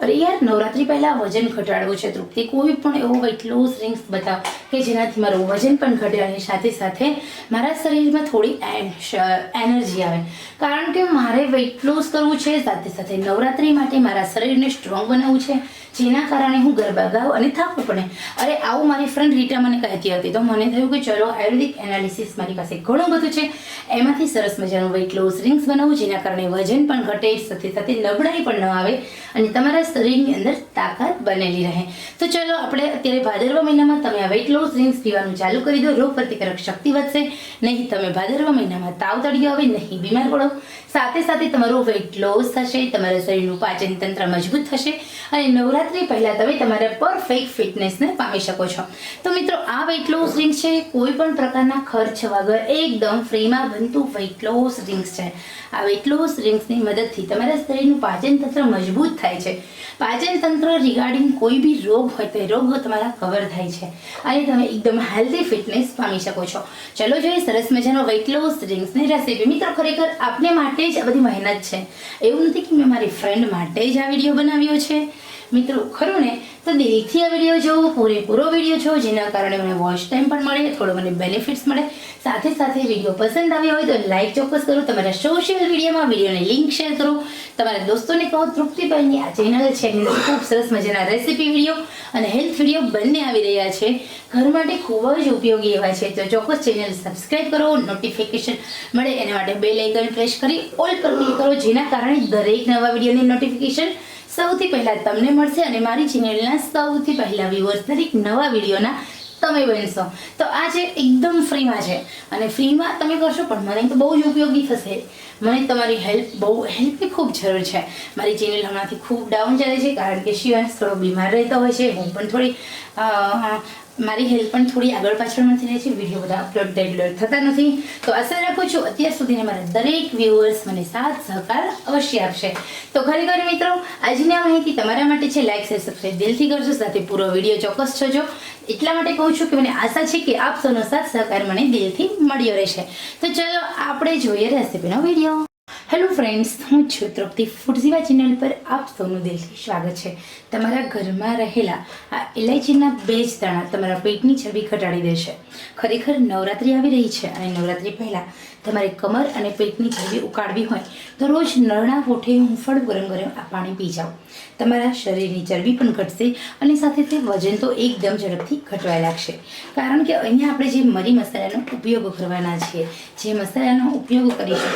અરે યાર, નવરાત્રી પહેલાં વજન ઘટાડવું છે તૃપ્તિ. કોઈ પણ એવો વેટ લોસ રિંગ્સ બતાવ કે જેનાથી મારું વજન પણ ઘટે અને સાથે સાથે મારા શરીરમાં થોડી એનર્જી આવે. કારણ કે મારે વેટ લોસ કરવું છે, સાથે સાથે નવરાત્રી માટે મારા શરીરને સ્ટ્રોંગ બનાવવું છે, જેના કારણે હું ગરબા ગાઉં અને થાકવું પડે અરે, આવું મારી ફ્રેન્ડ રીટા મને કહેતી હતી. તો મને થયું કે ચલો, આયુર્વેદિક એનાલિસિસ મારી પાસે ઘણું બધું છે. એમાંથી સરસ મજાનું વેટ લોસ રિંગ્સ બનાવું, જેના કારણે વજન પણ ઘટે, સાથે સાથે નબળાઈ પણ ન આવે. અને તમારા શરીરની અંદર તાકાત બનેલી રહે. તો ચલો આપણે અત્યારે ભાદરવા મહિનામાં તમે આ વેઇટ લોસ ડ્રિંક્સ પીવાનું ચાલુ કરી દો. રોગ પ્રતિકારક શક્તિ વધશે. નહીં તમે ભાદરવા મહિનામાં તાવ તળિયો આવે, નહીં બીમાર પડો. સાથે સાથે તમારું વેઇટ લોસ થશે, તમારા શરીરનું પાચન તંત્ર મજબૂત થશે અને નવરાત્રી પહેલાં તમે તમારા પરફેક્ટ ફિટનેસને પામી શકો છો. તો મિત્રો, આ વેઇટ લોસ ડ્રિંક્સ છે, કોઈ પણ પ્રકારના ખર્ચ વગર એકદમ ફ્રીમાં બનતું વેઇટ લોસ ડ્રિંક્સ છે. આ વેઇટ લોસ ડ્રિંક્સની મદદથી તમારા શરીરનું પાચન તંત્ર મજબૂત થાય છે. પાચન તંત્ર રિગાર્ડિંગ કોઈ બી રોગ હોય તો એ રોગ તમારા કવર થાય છે. અને તમે એકદમ હેલ્ધી ફિટનેસ પામી શકો છો. ચલો જોઈએ સરસ મજાનો વેઇટ લોસ ડ્રિંક્સની રેસીપી મિત્રો, ખરેખર આપને માટે જ આ બધી મહેનત છે. એવું નથી કે મેં મારી ફ્રેન્ડ માટે જ આ વીડિયો બનાવ્યો છે. મિત્રો, ખરું ને? તો દિલથી આ વીડિયો જોવો, પૂરેપૂરો વીડિયો જોવો, જેના કારણે મને વોચ ટાઈમ પણ મળે, થોડો મને બેનિફિટ્સ મળે. સાથે સાથે વીડિયો પસંદ આવ્યો હોય તો લાઈક ચોક્કસ કરો, તમારા સોશિયલ મીડિયામાં વિડીયોની લિંક શેર કરો. તમારા દોસ્તોને કહો, તૃપ્તિભાઈની આ ચેનલ છે ખૂબ સરસ મજાના રેસીપી વીડિયો અને હેલ્થ વીડિયો બંને આવી રહ્યા છે. ઘર માટે ખૂબ જ ઉપયોગી એવા છે. તો ચોક્કસ ચેનલ સબસ્ક્રાઈબ કરો નોટિફિકેશન મળે, એના માટે બે લાઇકન પ્રેસ કરી ઓલ પર ક્લિક કરો, જેના કારણે દરેક નવા વિડીયોની નોટિફિકેશન સૌથી પહેલાં તમને મળશે અને મારી ચેનલના સૌથી પહેલાં વ્યુઅર્સ દરેક નવા વિડીયોના તમે બનશો. તો આ છે એકદમ ફ્રીમાં છે. અને ફ્રીમાં તમે કરશો, પણ મને તો બહુ જ ઉપયોગી થશે. મને તમારી હેલ્પ બહુ હેલ્પની ખૂબ જરૂર છે. મારી ચેનલ હમણાંથી ખૂબ ડાઉન ચાલે છે, કારણ કે શિવાંશ થોડો બીમાર રહેતો હોય છે. હું પણ થોડી મારી હેલ્પ પણ થોડી આગળ પાછળ નથી રહે છે. વીડિયો બધા અપલોડ ડેડલોડ થતા નથી. તો આશા રાખું છું અત્યાર સુધીના મારા દરેક વ્યુઅર્સ મને સાથ સહકાર અવશ્ય આપશે. તો ખરેખર મિત્રો, આજની આ માહિતી તમારા માટે છે. લાઈક શેર સબસ્ક્રાઈબ દિલથી કરજો. સાથે પૂરો વીડિયો ચોક્કસ જોજો. એટલા માટે કહું છું કે મને આશા છે કે આપ સૌનો સાથ સહકાર મને દિલથી મળ્યો રહેશે. તો ચલો, આપણે જોઈએ રેસીપીનો વીડિયો. હેલો ફ્રેન્ડ્સ હું છું તૃપ્તિ ફૂડઝીવા ચેનલ પર આપ સૌનું દિલથી સ્વાગત છે. તમારા ઘરમાં રહેલા આ ઇલાયચીના બે જ દાણા તમારા પેટની છબી ઘટાડી દેશે. ખરેખર નવરાત્રિ આવી રહી છે અને નવરાત્રિ પહેલાં તમારે કમર અને પેટની ચરબી ઉકાળવી હોય તો રોજ નરણા હોઠે હુંફળ ગરમ ગરમ આ પાણી પી જાઓ. તમારા શરીરની ચરબી પણ ઘટશે અને સાથે તે વજન તો એકદમ ઝડપથી ઘટવા લાગશે. કારણ કે અહીંયા આપણે જે મરી મસાલાનો ઉપયોગ કરવાના છીએ, જે મસાલાનો ઉપયોગ કરીશું,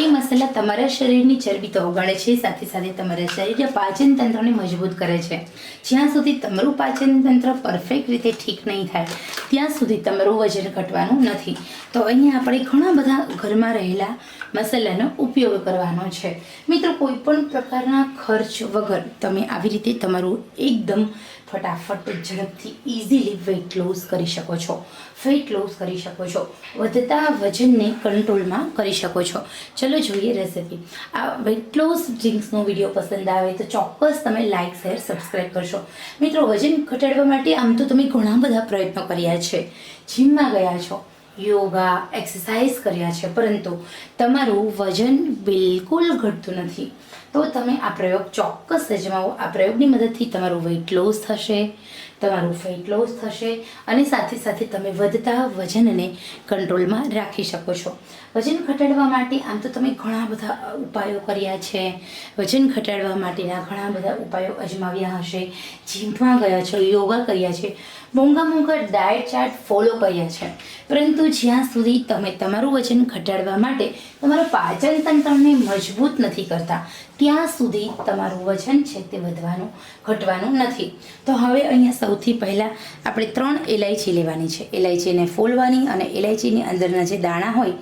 એ મસાલા તમારા શરીરની ચરબી તો ઓગાળે છે, સાથે સાથે તમારા શરીરના પાચન તંત્રને મજબૂત કરે છે. જ્યાં સુધી તમારું પાચન તંત્ર પરફેક્ટ રીતે ઠીક નહીં થાય, ત્યાં સુધી તમારું વજન ઘટવાનું નથી. તો અહીંયા આપણે ઘણા બધા ઘરમાં રહેલા મસાલાનો ઉપયોગ કરવાનો છે. મિત્રો કોઈ પણ પ્રકારના ખર્ચ વગર તમે આવી રીતે તમારું એકદમ ફટાફટ ઝડપથી ઇઝીલી વેઇટ લોસ કરી શકો છો. વેઇટ લોસ કરી શકો છો. વધતા વજનને કંટ્રોલમાં કરી શકો છો. ચલો જોઈએ રેસિપી આ વેઇટ લોસ ડ્રિંક્સનો વીડિયો પસંદ આવે તો ચોક્કસ તમે લાઇક શેર સબસ્ક્રાઈબ કરશો. મિત્રો, વજન ઘટાડવા માટે આમ તો તમે ઘણા બધા પ્રયત્નો કર્યા છે. જીમમાં ગયા છો. યોગા એક્સરસાઇઝ કર્યા છે. પરંતુ તમારું વજન બિલકુલ ઘટતું નથી. તો તમે આ પ્રયોગ ચોક્કસ અજમાવો. આ પ્રયોગની મદદથી તમારું વેઇટ લોસ થશે, તમારું ફેટ લોસ થશે અને સાથે સાથે તમે વધતા વજનને કંટ્રોલમાં રાખી શકો છો. વજન ઘટાડવા માટે આમ તો તમે ઘણા બધા ઉપાયો કર્યા છે. વજન ઘટાડવા માટેના ઘણા બધા ઉપાયો અજમાવ્યા હશે. જીમમાં ગયા છો, યોગા કર્યા છે. મોંઘા મોંઘા ડાયટ ચાર્ટ ફોલો કર્યા છે. પરંતુ જ્યાં સુધી તમે તમારું વજન ઘટાડવા માટે તમારું પાચન તંત્રને મજબૂત નથી કરતા, ત્યાં સુધી તમારું વજન છે તે વધવાનું, ઘટવાનું નથી. તો હવે અહીંયા સૌથી પહેલાં આપણે ત્રણ એલાયચી લેવાની છે. એલાયચીને ફોલવાની અને એલાયચીની અંદરના જે દાણા હોય,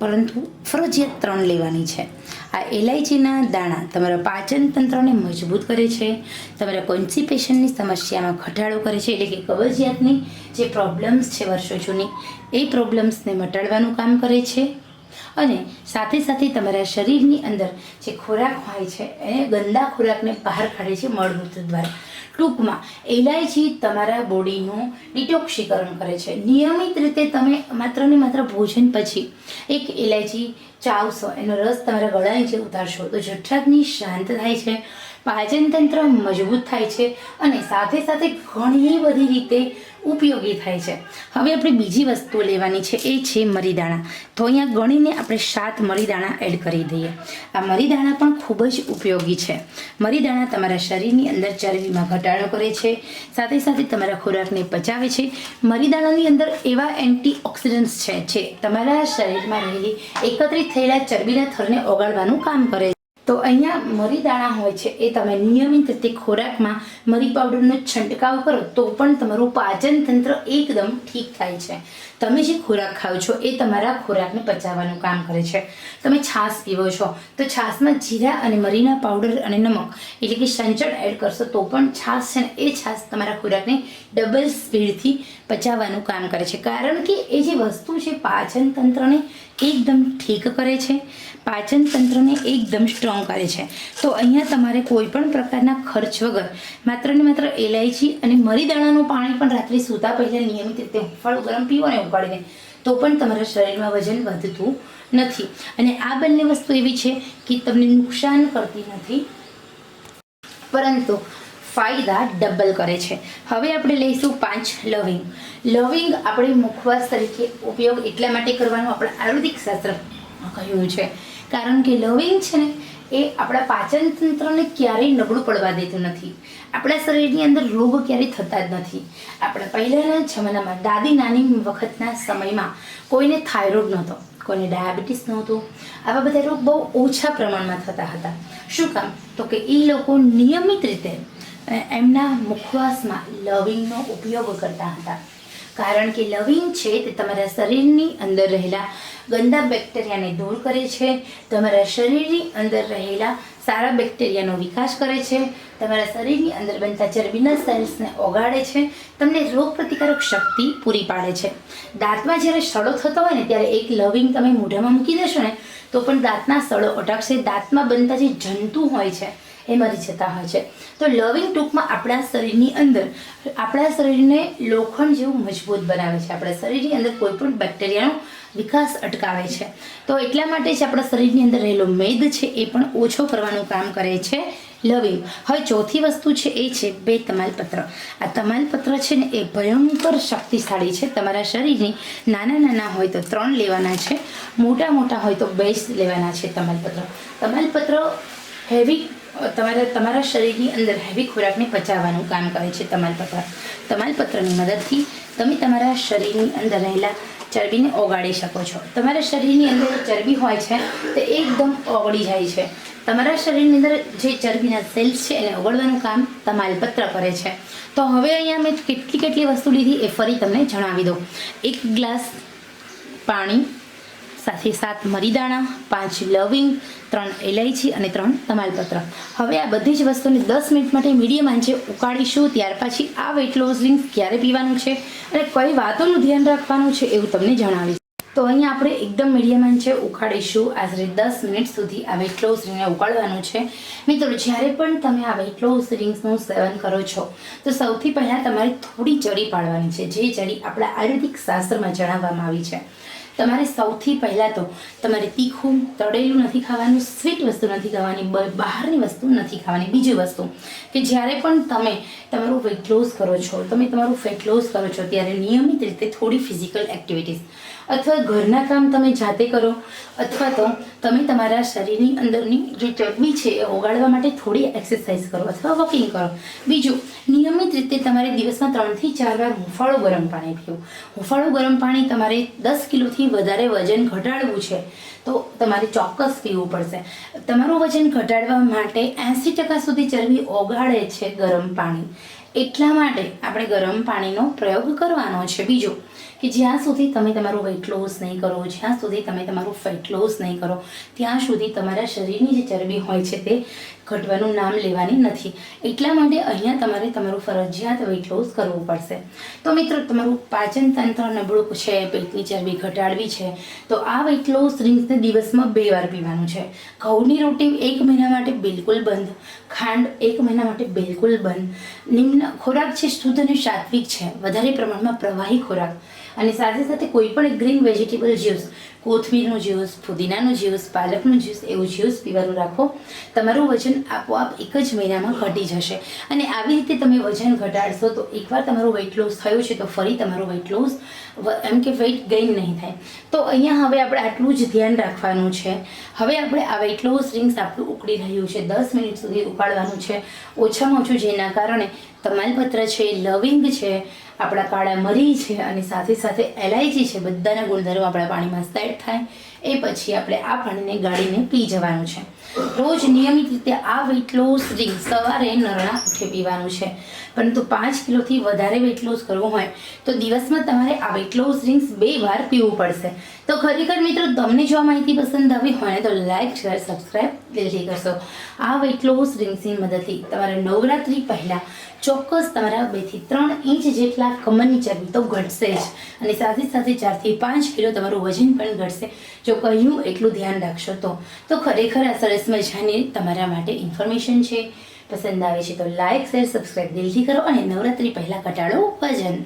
પરંતુ ફરજિયાત ત્રણ લેવાની છે. આ એલાયચીના દાણા તમારા પાચન તંત્રને મજબૂત કરે છે. તમારા કોન્સ્ટિપેશનની સમસ્યામાં ઘટાડો કરે છે. એટલે કે કબજિયાતની જે પ્રોબ્લેમ્સ છે વર્ષો જૂની, એ પ્રોબ્લેમ્સને મટાડવાનું કામ કરે છે. અને સાથે સાથે તમારા શરીરની અંદર જે ખોરાક હોય છે, એ ગંદા ખોરાકને બહાર કાઢે છે મળમૂત્ર દ્વારા. ટૂંકમાં એલાયચી તમારા બોડીનું ડિટોક્સિકરણ કરે છે. નિયમિત રીતે તમે માત્ર ને માત્ર ભોજન પછી એક એલાયચી ચાવશો એનો રસ તમારા ગળાની છે ઉતારશો તો જઠરાગ્નિ શાંત થાય છે. પાચન તંત્ર મજબૂત થાય છે અને સાથે સાથે ઘણી બધી રીતે ઉપયોગી થાય છે. હવે આપણે બીજી વસ્તુ લેવાની છે, એ છે મરીદાણા. તો અહીંયા ગણીને આપણે સાત મરીદાણા એડ કરી દઈએ. આ મરીદાણા પણ ખૂબ જ ઉપયોગી છે. મરીદાણા તમારા શરીરની અંદર ચરબીમાં ઘટાડો કરે છે, સાથે સાથે તમારા ખોરાકને પચાવે છે. મરીદાણાની અંદર એવા એન્ટીઓક્સિડન્ટ્સ છે જે તમારા શરીરમાં રહેલી એકત્રિત થયેલા ચરબીના થરને ઓગાળવાનું કામ કરે છે તો અહીંયા મરી દાણા હોય છે એ તમે નિયમિત રીતે ખોરાકમાં મરી પાવડરનો છંટકાવ કરો તો પણ તમારું પાચન તંત્ર એકદમ ઠીક થાય છે. તમે જે ખોરાક ખાઓ છો એ તમારા ખોરાકને પચાવવાનું કામ કરે છે. તમે છાશ પીવો છો તો છાશમાં જીરા અને મરીના પાવડર અને નમક એટલે કે સંચળ એડ કરશો તો પણ છાશ છે ને એ છાશ તમારા ખોરાકને ડબલ સ્પીડથી પચાવવાનું કામ કરે છે. કારણ કે એ જે વસ્તુ છે પાચન તંત્રને એકદમ ઠીક કરે છે. પાચન તંત્રને એકદમ સ્ટ્રોંગ કરે છે. તો અહીંયા તમારે કોઈ પણ પ્રકારના ખર્ચ વગર માત્ર ને માત્ર એલાયચી અને મરી પાણી પણ રાત્રે સૂતા પહેલાં નિયમિત રીતે હુંફાળું ગરમ પીવો ને ઉકાળીને, તો પણ તમારા શરીરમાં વજન વધતું નથી. અને આ બંને વસ્તુ એવી છે કે તમને નુકસાન કરતી નથી, પરંતુ ફાયદા ડબલ કરે છે. હવે આપણે લઈશું પાંચ લવિંગ. લવિંગ આપણે મુખવાસ તરીકે ઉપયોગ એટલા માટે કરવાનો આપણા આયુર્વેદિક શાસ્ત્ર કહ્યું છે. કારણ કે લવિંગ છે ને એ આપણા પાચન તંત્રને ક્યારેય નબળું પડવા દેતું નથી. આપણા શરીરની અંદર રોગ ક્યારેય થતા જ નથી. આપણા પહેલાંના જમાનામાં દાદી નાની વખતના સમયમાં કોઈને થાઇરોઇડ નહોતો, કોઈને ડાયાબિટીસ નહોતું. આવા બધા રોગ બહુ ઓછા પ્રમાણમાં થતા હતા. શું કામ? તો કે એ લોકો નિયમિત રીતે એમના મુખવાસમાં લવિંગનો ઉપયોગ કરતા હતા. કારણ કે લવિંગ છે તે તમારા શરીરની અંદર રહેલા ગંદા બેક્ટેરિયાને દૂર કરે છે, તમારા શરીરની અંદર રહેલા સારા બેક્ટેરિયાનો વિકાસ કરે છે, તમારા શરીરની અંદર બનતા ચરબીના સેલ્સને ઓગાળે છે, તમને રોગ પ્રતિકારક શક્તિ પૂરી પાડે છે. દાંતમાં જ્યારે સડો થતો હોય ને, ત્યારે એક લવિંગ તમે મોઢામાં મૂકી દેશો ને, તો પણ દાંતના સડો અટકશે. દાંતમાં બનતા જે જંતુ હોય છે એ મરી જતા હોય છે. તો લવિંગ ટૂંકમાં આપણા શરીરની અંદર, આપણા શરીરને લોખંડ જેવું મજબૂત બનાવે છે. આપણા શરીરની અંદર કોઈ પણ બેક્ટેરિયાનો વિકાસ અટકાવે છે. તો એટલા માટે જ આપણા શરીરની અંદર રહેલો મેદ છે એ પણ ઓછો કરવાનું કામ કરે છે લવિંગ હવે ચોથી વસ્તુ છે એ છે બે તમાલપત્ર આ તમાલપત્ર છે ને એ ભયંકર શક્તિશાળી છે. તમારા શરીરની નાના નાના હોય તો ત્રણ લેવાના છે, મોટા મોટા હોય તો બે લેવાના છે તમાલપત્ર તમાલપત્ર હેવી તમારા તમારા શરીરની અંદર હેવી ખોરાકને પચાવવાનું કામ કરે છે તમાલપત્ર તમાલપત્રની મદદથી તમે તમારા શરીરની અંદર રહેલા ચરબીને ઓગાળી શકો છો. તમારા શરીરની અંદર ચરબી હોય છે તે એકદમ ઓગળી જાય છે. તમારા શરીરની અંદર જે ચરબીના સેલ્સ છે એને ઓગળવાનું કામ તમાલપત્ર કરે છે. તો હવે અહીંયા મેં કેટલી કેટલી વસ્તુ લીધી એ ફરી તમને જણાવી દઉં. એક ગ્લાસ પાણી સાથે સાત મરીદાણા, પાંચ લવિંગ, ત્રણ એલાયચી અને ત્રણ તમાલપત્ર. હવે આ બધી જ વસ્તુને દસ મિનિટ માટે મીડિયમ આંચે ઉકાળીશું, ત્યાર પછી આ વેટ લોસ ડ્રિંક ક્યારે પીવાનું છે અને કઈ વાતોનું ધ્યાન રાખવાનું છે એવું તમને જણાવીશ. તો અહીંયા આપણે એકદમ મીડિયમ આંચે ઉકાળીશું. આશરે દસ મિનિટ સુધી આ વેટ લોસ ડ્રિંકને ઉકાળવાનું છે. મિત્રો, જ્યારે પણ તમે આ વેટ લોસ ડ્રિંક્સનું સેવન કરો છો, તો સૌથી પહેલાં તમારે થોડી ચડી પાડવાની છે. જે ચડી આપણા આયુર્વેદિક શાસ્ત્રમાં જણાવવામાં આવી છે. તમારે સૌથી પહેલાં તો તમારે તીખું તળેલું નથી ખાવાનું સ્વીટ વસ્તુ નથી ખાવાની બહારની વસ્તુ નથી ખાવાની. બીજી વસ્તુ કે જ્યારે પણ તમે તમારું વેટ લોસ કરો છો, તમે તમારું ફેટ લોસ કરો છો, ત્યારે નિયમિત રીતે થોડી ફિઝિકલ એક્ટિવિટીઝ અથવા ઘરના કામ તમે જાતે કરો, અથવા તો તમે તમારા શરીરની અંદરની જે ચરબી છે એ ઓગાળવા માટે થોડી એક્સરસાઇઝ કરો અથવા વોકિંગ કરો. બીજું, નિયમિત રીતે તમારે દિવસમાં ત્રણથી ચાર વાર હુંફાળું ગરમ પાણી પીવું. હુંફાળું ગરમ પાણી તમારે દસ કિલોથી વધારે વજન ઘટાડવું છે, તો તમારે ચોક્કસ પીવું પડશે. તમારું વજન ઘટાડવા માટે એંસી ટકા સુધી ચરબી ઓગાળે છે ગરમ પાણી. એટલા માટે આપણે ગરમ પાણીનો પ્રયોગ કરવાનો છે. બીજું કે જ્યાં સુધી તમે તમારું વેઇટ લોસ નહીં કરો, જ્યાં સુધી તમે તમારું ફેટ લોસ નહીં કરો, ત્યાં સુધી તમારા શરીરની જે ચરબી હોય છે તે ઘટવાનું નામ લેવાની નથી. એટલા માટે અહીંયા તમારે તમારું ફરજિયાત વેઇટ લોસ કરવું પડશે. તો મિત્રો, તમારું પાચન તંત્ર નબળું છે, પેટની ચરબી ઘટાડવી છે, તો આ વેઇટ લોસ ડ્રિંક્સને દિવસમાં બે વાર પીવાનું છે. ઘઉંની રોટી એક મહિના માટે બિલકુલ બંધ. ખાંડ એક મહિના માટે બિલકુલ બંધ. નિમ્ન ખોરાક છે, શુદ્ધ અને સાત્વિક છે. વધારે પ્રમાણમાં પ્રવાહી ખોરાક. અને સાથે સાથે કોઈ પણ ગ્રીન વેજીટેબલ જ્યુસ, કોથમીરનું જ્યુસ, ફુદીનાનું જ્યુસ, પાલકનું જ્યુસ, એવું જ્યુસ પીવાનું રાખો, તમારું વજન આપોઆપ એક જ મહિનામાં ઘટી જશે. અને આવી રીતે તમે વજન ઘટાડશો તો એકવાર તમારું વેઇટ લોસ થયું છે તો ફરી તમારું વેઇટ લોસ એમ કે વેઇટ ગેઇન નહીં થાય. તો અહીંયા હવે આપણે આટલું જ ધ્યાન રાખવાનું છે. હવે આપણે આ વેઇટ લોસ રિંગ્સ આપણું ઉકળી રહ્યું છે. દસ મિનિટ સુધી ઉકાળવાનું છે. ઓછામાં ઓછું જેના કારણે તમાલપત્ર છે, લવિંગ છે આપણા કાળા મરી છે અને સાથે સાથે એલાયચી છે. બધાના ગુણધર્મો આપણા પાણીમાં સેટ થાય. એ પછી આપણે આ પાણીને ગાળીને પી જવાનું છે. રોજ નિયમિત રીતે આ વેઇટ લોસ ડ્રિંક સવારે નરણા ઉઠે પીવાનું છે. પરંતુ પાંચ કિલોથી વધારે વેઇટ લોસ કરવું હોય, તો દિવસમાં તમારે આ વેઇટ લોસ ડ્રિંક્સ બે વાર પીવું પડશે. તો ખરેખર મિત્રો, તમને જો આ માહિતી પસંદ આવી હોય તો લાઈક શેર સબસ્ક્રાઈબ દિલથી કરશો. આ વેઇટ લોસ ડ્રિંક્સની મદદથી તમારે નવરાત્રી પહેલાં ચોક્કસ તમારા બેથી ત્રણ ઇંચ જેટલા કમરની ચરબી તો ઘટશે જ. અને સાથે સાથે ચારથી પાંચ કિલો તમારું વજન પણ ઘટશે. જો કહ્યું એટલું ધ્યાન રાખશો તો. તો ખરેખર આ સરસ મજાની તમારા માટે ઇન્ફોર્મેશન છે. પસંદ આવે છે તો લાઇક શેર સબસ્ક્રાઈબ દિલથી કરો અને નવરાત્રી પહેલાં ઘટાડો વજન